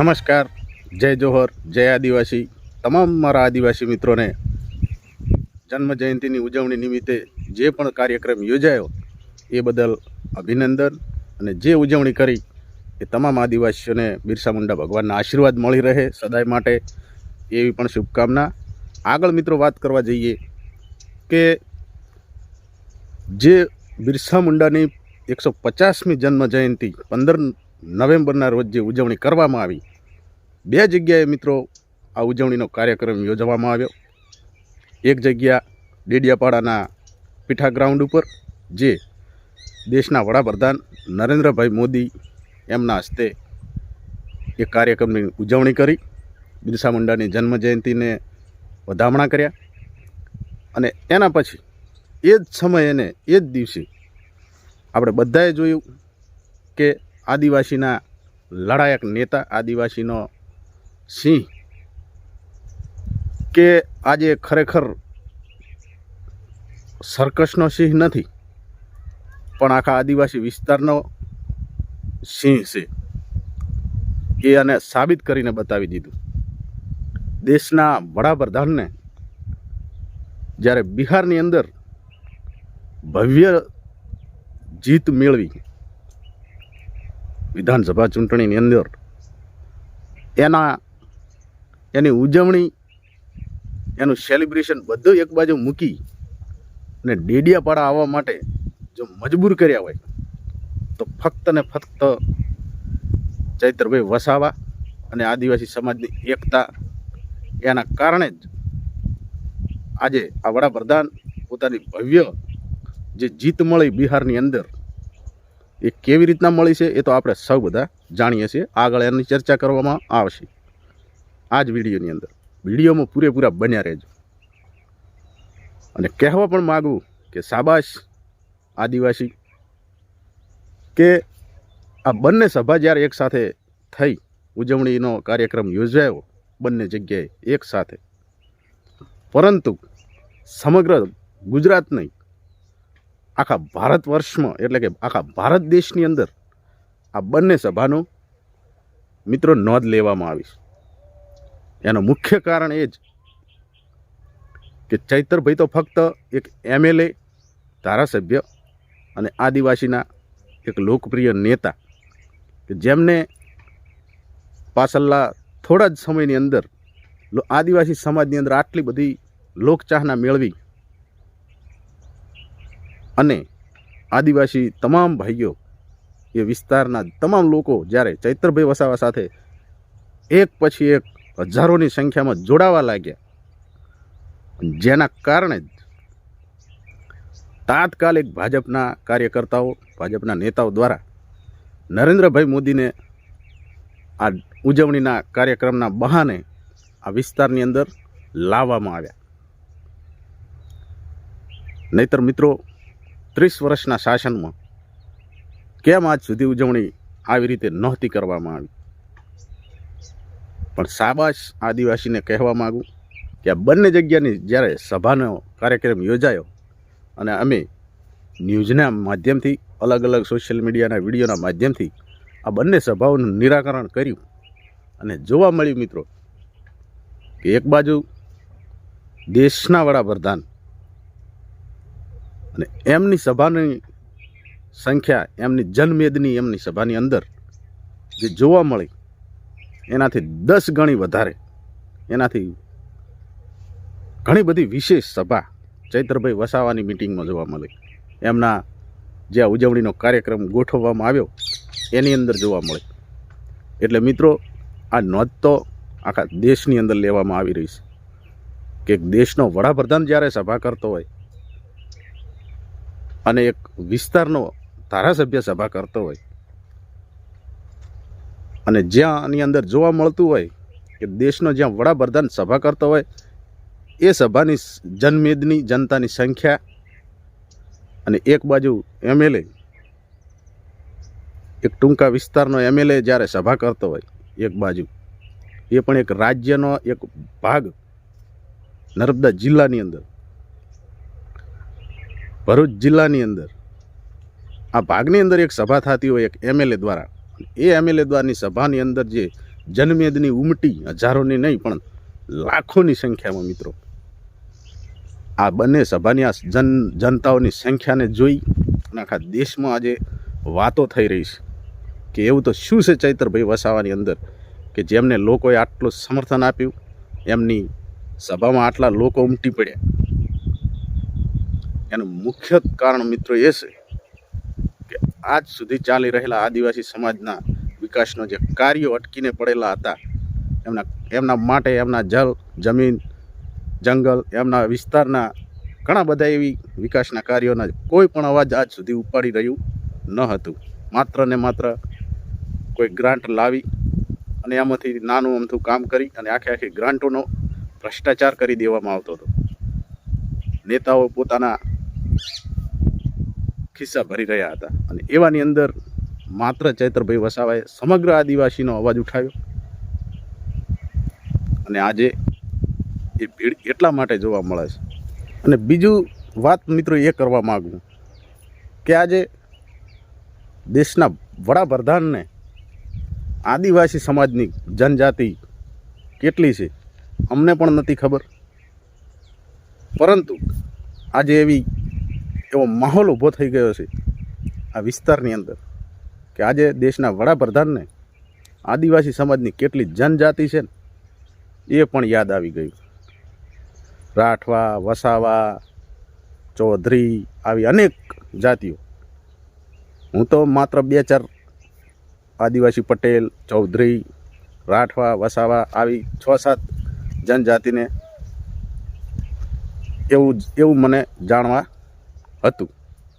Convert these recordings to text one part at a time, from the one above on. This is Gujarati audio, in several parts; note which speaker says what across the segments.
Speaker 1: નમસ્કાર, જય જોહર, જય આદિવાસી. તમામ મારા આદિવાસી મિત્રોને જન્મ જયંતિની ઉજવણી નિમિત્તે જે પણ કાર્યક્રમ યોજાયો, એ બદલ અભિનંદન. અને જે ઉજવણી કરી, એ તમામ આદિવાસીઓને બિરસા મુંડા ભગવાનના આશીર્વાદ મળી રહે સદાય માટે, એવી પણ શુભકામના. આગળ મિત્રો વાત કરવા જઈએ કે જે બિરસા મુંડાની એકસો પચાસમી જન્મ જયંતિ પંદર નવેમ્બરના રોજ જે ઉજવણી કરવામાં આવી બે જગ્યાએ મિત્રો આ ઉજવણીનો કાર્યક્રમ યોજવામાં આવ્યો. એક જગ્યા ડેડિયાપાડાના પીઠા ગ્રાઉન્ડ ઉપર, જે દેશના વડાપ્રધાન નરેન્દ્રભાઈ મોદી એમના હસ્તે એ કાર્યક્રમની ઉજવણી કરી. બિરસા મુંડાની જન્મ જયંતિને વધામણા કર્યા. અને એના પછી એ જ સમયે ને એ જ દિવસે આપણે બધાએ જોયું કે આદિવાસીના લડાયક નેતા, આદિવાસીનો સિંહ, કે આજે ખરેખર સર્કસનો સિંહ નથી, પણ આખા આદિવાસી વિસ્તારનો સિંહ છે. એ આને સાબિત કરીને બતાવી દીધું. દેશના વડાપ્રધાનને જ્યારે બિહારની અંદર ભવ્ય જીત મેળવી, વિધાનસભા ચૂંટણીની અંદર એના એની ઉજવણી, એનું સેલિબ્રેશન બધું એક બાજુ મૂકી અને ડેડિયાપાડા આવવા માટે જો મજબૂર કર્યા હોય, તો ફક્ત ને ફક્ત ચૈત્રભાઈ વસાવા અને આદિવાસી સમાજની એકતા, એના કારણે જ આજે આ વડાપ્રધાન પોતાની ભવ્ય જે જીત મળી બિહારની અંદર, એ કેવી રીતના મળી છે એ તો આપણે સૌ બધા જાણીએ છીએ. આગળ એની ચર્ચા કરવામાં આવશે. આ જ વિડીયોની અંદર. વિડીયોમાં પૂરેપૂરા બન્યા રહેજો. અને કહેવા પણ માગું કે સાબાશ આદિવાસી, કે આ બંને સભા જ્યારે એક સાથે થઈ, ઉજવણીનો કાર્યક્રમ યોજાયો, બંને જગ્યાએ એક સાથે. પરંતુ સમગ્ર ગુજરાત નહીં, આખા ભારત વર્ષમાં, એટલે કે આખા ભારત દેશની અંદર આ બંને સભાનો મિત્રો નોંધ લેવામાં આવી છે. એનું મુખ્ય કારણ એ જ કે ચૈતરભાઈ તો ફક્ત એક એમએલએ, ધારાસભ્ય અને આદિવાસીના એક લોકપ્રિય નેતા કે જેમને પાછલા થોડા જ સમયની અંદર આદિવાસી સમાજની અંદર આટલી બધી લોકચાહના મેળવી અને આદિવાસી તમામ ભાઈઓ એ વિસ્તારના તમામ લોકો જ્યારે ચૈતરભાઈ વસાવા સાથે એક પછી એક હજારોની સંખ્યામાં જોડાવા લાગ્યા. જેના કારણે જ તાત્કાલિક ભાજપના કાર્યકર્તાઓ, ભાજપના નેતાઓ દ્વારા નરેન્દ્રભાઈ મોદીને આ ઉજવણીના કાર્યક્રમના બહાને આ વિસ્તારની અંદર લાવવામાં આવ્યા. નહીતર મિત્રો, ત્રીસ વર્ષના શાસનમાં કેમ આજ સુધી ઉજવણી આવી રીતે નહોતી કરવામાં આવી? પણ સાબાશ આદિવાસીને કહેવા માગું કે આ બંને જગ્યાની જ્યારે સભાનો કાર્યક્રમ યોજાયો અને અમે ન્યૂઝના માધ્યમથી, અલગ અલગ સોશિયલ મીડિયાના વિડીયોના માધ્યમથી આ બંને સભાઓનું નિરાકરણ કર્યું. અને જોવા મળ્યું મિત્રો કે એક બાજુ દેશના વડાપ્રધાન અને એમની સભાની સંખ્યા, એમની જનમેદની એમની સભાની અંદર જે જોવા મળી એનાથી દસ ગણી વધારે. એનાથી ઘણી બધી વિશેષ સભા ચૈત્રભાઈ વસાવાની મિટિંગમાં જોવા મળી. એમના જે ઉજવણીનો કાર્યક્રમ ગોઠવવામાં આવ્યો, એની અંદર જોવા મળે. એટલે મિત્રો, આ નોંધ તો આખા દેશની અંદર લેવામાં આવી રહી છે. કે એક દેશનો વડાપ્રધાન જ્યારે સભા કરતો હોય અને એક વિસ્તારનો ધારાસભ્ય સભા કરતો હોય અને જ્યાં આની અંદર જોવા મળતું હોય કે દેશનો જ્યાં વડાપ્રધાન સભા કરતો હોય, એ સભાની જનમેદની, જનતાની સંખ્યા અને એક બાજુ એમએલએ એક ટૂંકા વિસ્તારનો એમએલએ જ્યારે સભા કરતો હોય, એક બાજુ, એ પણ એક રાજ્યનો એક ભાગ નર્મદા જિલ્લાની અંદર, ભરૂચ જિલ્લાની અંદર. આ ભાગની અંદર એક સભા થતી હોય એક એમએલએ દ્વારા. એ એમએલએ દ્વારની સભાની અંદર જે જનમેદની ઉમટી, હજારોની નહીં, પણ લાખોની સંખ્યામાં મિત્રો. આ બંને સભાની આ જન, જનતાઓની સંખ્યાને જોઈ અને આખા દેશમાં આજે વાતો થઈ રહી છે કે એવું તો શું છે ચૈતરભાઈ વસાવાની અંદર કે જેમને લોકોએ આટલું સમર્થન આપ્યું, એમની સભામાં આટલા લોકો ઉમટી પડ્યા. એનું મુખ્ય કારણ મિત્રો એ છે આજ સુધી ચાલી રહેલા આદિવાસી સમાજના વિકાસનો જે કાર્યો અટકીને પડેલા હતા, એમના એમના માટે એમના જલ, જમીન, જંગલ, એમના વિસ્તારના ઘણા બધા એવી વિકાસના કાર્યોના કોઈ પણ અવાજ આજ સુધી ઉપાડી રહ્યું ન હતું. માત્ર ને માત્ર કોઈ ગ્રાન્ટ લાવી અને એમાંથી નાનું અમથું કામ કરી અને આખે આખી ગ્રાન્ટોનો ભ્રષ્ટાચાર કરી દેવામાં આવતો હતો. નેતાઓ પોતાના ખિસ્સા ભરી રહ્યા હતા. અને એવાની અંદર માત્ર ચૈત્રભાઈ વસાવાએ સમગ્ર આદિવાસીનો અવાજ ઉઠાવ્યો. અને આજે એ ભીડ એટલા માટે જોવા મળે છે. અને બીજું વાત મિત્રો એ કરવા માગું કે આજે દેશના વડાપ્રધાનને આદિવાસી સમાજની જનજાતિ કેટલી છે, અમને પણ નથી ખબર. પરંતુ આજે એવી એવો માહોલ ઊભો થઈ ગયો છે આ વિસ્તારની અંદર કે આજે દેશના વડાપ્રધાનને આદિવાસી સમાજની કેટલી જનજાતિ છે ને, એ પણ યાદ આવી ગયું. રાઠવા, વસાવા, ચૌધરી આવી અનેક જાતિઓ. હું તો માત્ર બે ચાર આદિવાસી પટેલ, ચૌધરી, રાઠવા, વસાવા આવી છ સાત જનજાતિને એવું એવું મને જાણવા હતું.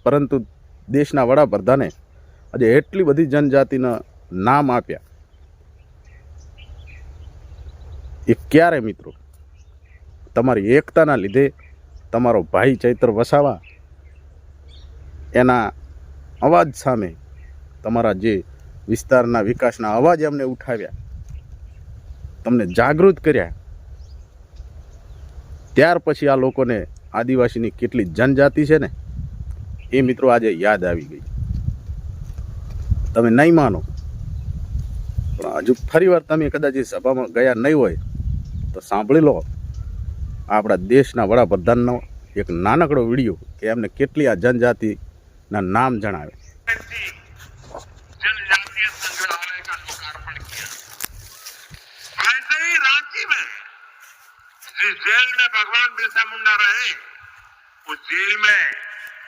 Speaker 1: પરંતુ દેશના વડાપ્રધાને આજે એટલી બધી જનજાતિના નામ આપ્યા. એ ક્યારે મિત્રો? તમારી એકતાના લીધે તમારો ભાઈ ચૈત્ર વસાવા, એના અવાજ સામે તમારા જે વિસ્તારના વિકાસના અવાજ એમને ઉઠાવ્યા, તમને જાગૃત કર્યા. ત્યાર પછી આ લોકોને આદિવાસીની કેટલી જનજાતિ છે ને એ મિત્રો આજે યાદ આવી ગઈ તમે નહીં માનો પણ હજુ ફરીવાર તમે કદાચ એ સભામાં ગયા નહીં હોય તો સાંભળી લો આપણા દેશના વડાપ્રધાનનો એક નાનકડો વિડીયો કે એમને કેટલી આ જનજાતિના નામ જણાવે
Speaker 2: जनजातीय संग्रहालय का लोकार्पण किया वैसे ही रांची में जिस जेल में भगवान बिरसा मुंडा रहे उस जेल में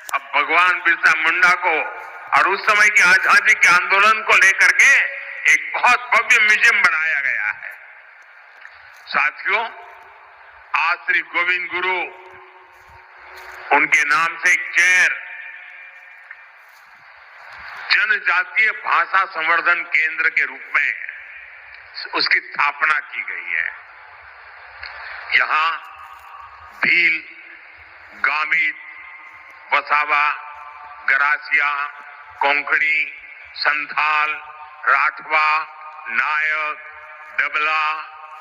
Speaker 2: अब भगवान बिरसा मुंडा को और उस समय की आज़ादी के आंदोलन को लेकर के एक बहुत भव्य म्यूज़ियम बनाया गया है। साथियों, आज श्री गोविंद गुरु, उनके नाम से एक चेयर, जनजातीय भाषा संवर्धन केंद्र के रूप में उसकी स्थापना की गई है। यहाँ भील, गामित वसावा, गरासिया, कोंकणी, संथाल, राठवा, नायक, डबला,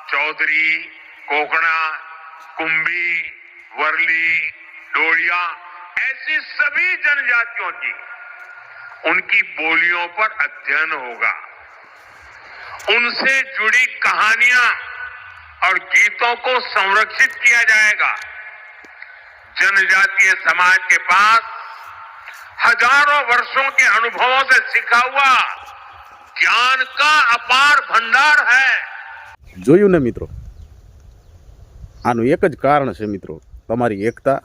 Speaker 2: चौधरी, कोकणा, कुंभी, वर्ली डोड़िया ऐसी सभी जनजातियों की उनकी बोलियों पर अध्ययन होगा। उनसे जुड़ी कहानियाँ और गीतों को संरक्षित किया जाएगा। जनजातीय समाज के पास हजारों वर्षों के अनुभवों से सीखा हुआ ज्ञान का अपार भंडार है
Speaker 1: જોયું ને મિત્રો આનું એક જ કારણ છે મિત્રો તમારી એકતા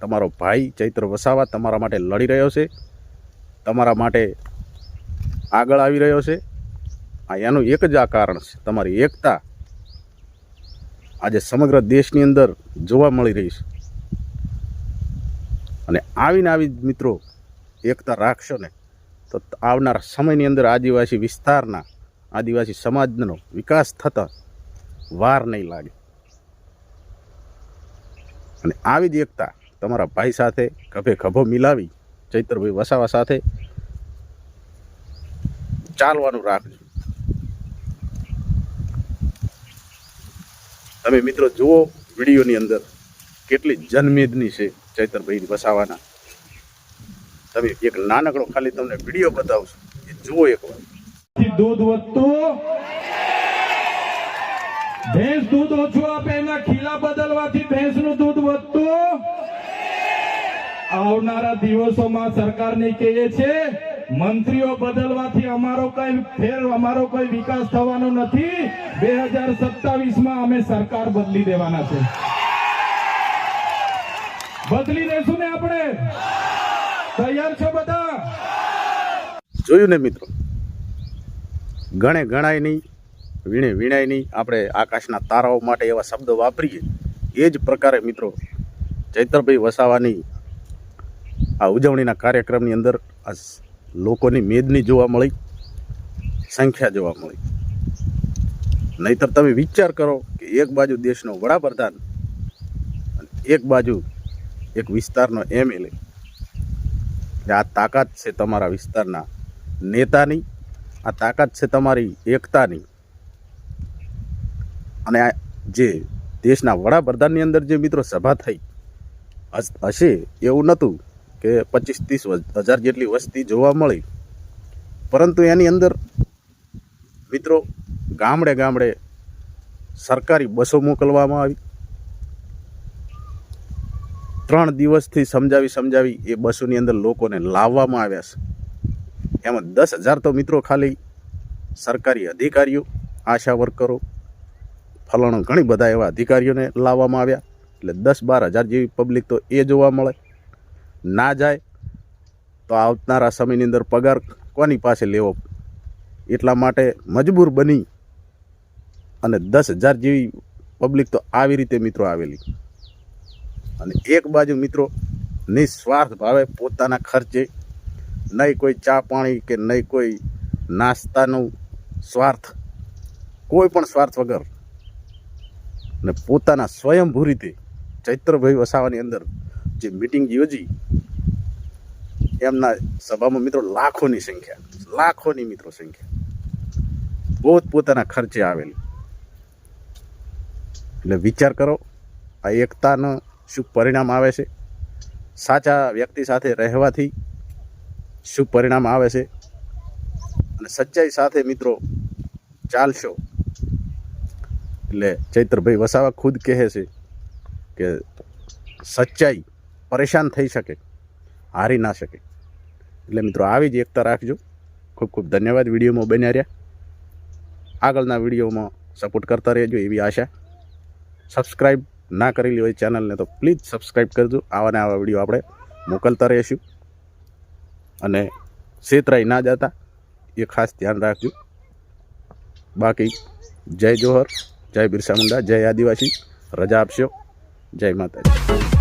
Speaker 1: તમારો ભાઈ ચૈત્ર વસાવા તમારા માટે લડી રહ્યો છે તમારા માટે આગળ આવી રહ્યો છે આ એનું એક જ આ કારણ છે તમારી એકતા આજે સમગ્ર દેશની અંદર જોવા મળી રહી છે અને આવીને આવી જ મિત્રો એકતા રાખશો ને તો આવનાર સમયની અંદર આદિવાસી વિસ્તારના આદિવાસી સમાજનો વિકાસ થતા વાર નહીં લાગે. અને આવી જ એકતા તમારા ભાઈ સાથે ખભે ખભો મિલાવી ચૈતરભાઈ વસાવા સાથે ચાલવાનું રાખજો. તમે મિત્રો જુઓ વિડીયોની અંદર કેટલી જનમેદની છે. ચૈતરભાઈ વસાવાના. તમે એક નાનકડો ખાલી તમને વીડિયો બતાવશો. એ જુઓ એકવાર
Speaker 3: દૂધ વધતું? ભેંસ દૂધ ઓછું આપે, એના ખીલા બદલવાથી ભેંસનું દૂધ વધતું? આવનારા દિવસોમાં સરકારને કહીએ છે મંત્રીઓ બદલવાથી અમારો કઈ ફેર, અમારો કોઈ વિકાસ થવાનો નથી. બે હજાર સત્તાવીસમાં અમે સરકાર બદલી દેવાના છે. બદલી દેશું ને આપણે. તૈયાર છો બધા.
Speaker 1: જોયું ને મિત્રો? ગણે ગણાય નહીં, વીણે વીણાય નહીં. આપણે આકાશના તારાઓ માટે એવા શબ્દો વાપરીએ. એ જ પ્રકારે મિત્રો, ચૈત્રભાઈ વસાવાની આ ઉજવણીના કાર્યક્રમની અંદર આ લોકોની મેદની જોવા મળી, સંખ્યા જોવા મળી. નહીતર તમે વિચાર કરો કે એક બાજુ દેશનો વડાપ્રધાન એક બાજુ એક વિસ્તારનો એમએલએ આ તાકાત છે તમારા વિસ્તારના નેતાની, આ તાકાત છે તમારી એકતાની. અને આ જે દેશના વડાપ્રધાનની અંદર જે મિત્રો સભા થઈ હશે એવું નહોતું કે પચીસ ત્રીસ હજાર જેટલી વસ્તી જોવા મળી. પરંતુ એની અંદર મિત્રો ગામડે ગામડે સરકારી બસો મોકલવામાં આવી. ત્રણ દિવસથી સમજાવી સમજાવી એ બસોની અંદર લોકોને લાવવામાં આવ્યા છે. એમાં દસ હજાર તો મિત્રો ખાલી સરકારી અધિકારીઓ, આશા વર્કરો, ફલાણો ઘણી બધા એવા અધિકારીઓને લાવવામાં આવ્યા. એટલે દસ બાર હજાર જેવી પબ્લિક તો એ જોવા મળે. ના જાય તો આવનારા સમયની અંદર પગાર કોની પાસે લેવો? એટલા માટે મજબૂર બની અને દસ હજાર જેવી પબ્લિક તો આવી રીતે મિત્રો આવેલી. અને એક બાજુ મિત્રો નિસ્વાર્થ ભાવે પોતાના ખર્ચે નહીં કોઈ ચા પાણી કે નહીં કોઈ નાસ્તાનું સ્વાર્થ, કોઈ પણ સ્વાર્થ વગર ને પોતાના સ્વયંભૂ રીતે ચૈત્રભાઈ વસાવાની અંદર જે મિટિંગ યોજી, એમના સભામાં મિત્રો લાખોની સંખ્યા, લાખોની મિત્રો સંખ્યા પોત પોતાના ખર્ચે આવેલી. એટલે વિચાર કરો, આ એકતાનો શું પરિણામ આવે છે? સાચા વ્યક્તિ સાથે રહેવાથી શું પરિણામ આવે છે? અને સચ્ચાઈ સાથે મિત્રો ચાલશો. એટલે ચૈત્રભાઈ વસાવા ખુદ કહે છે કે સચ્ચાઈ પરેશાન થઈ શકે, હારી ના શકે. એટલે મિત્રો આવી જ એકતા રાખજો. ખૂબ ખૂબ ધન્યવાદ વિડીયોમાં બન્યા રહ્યા. આગળના વિડીયોમાં સપોર્ટ કરતા રહેજો એવી આશા. સબસ્ક્રાઈબ ના કરેલી હોય ચેનલને તો પ્લીઝ સબસ્ક્રાઈબ કરજો. આવા ને આવા વીડિયો આપણે મોકલતા રહીશું. અને છેતરાઈ ના જતા, એ ખાસ ધ્યાન રાખજો. બાકી જય જોહર, જય બિરસા મુંડા, જય આદિવાસી. રજા આપશો. જય માતાજી.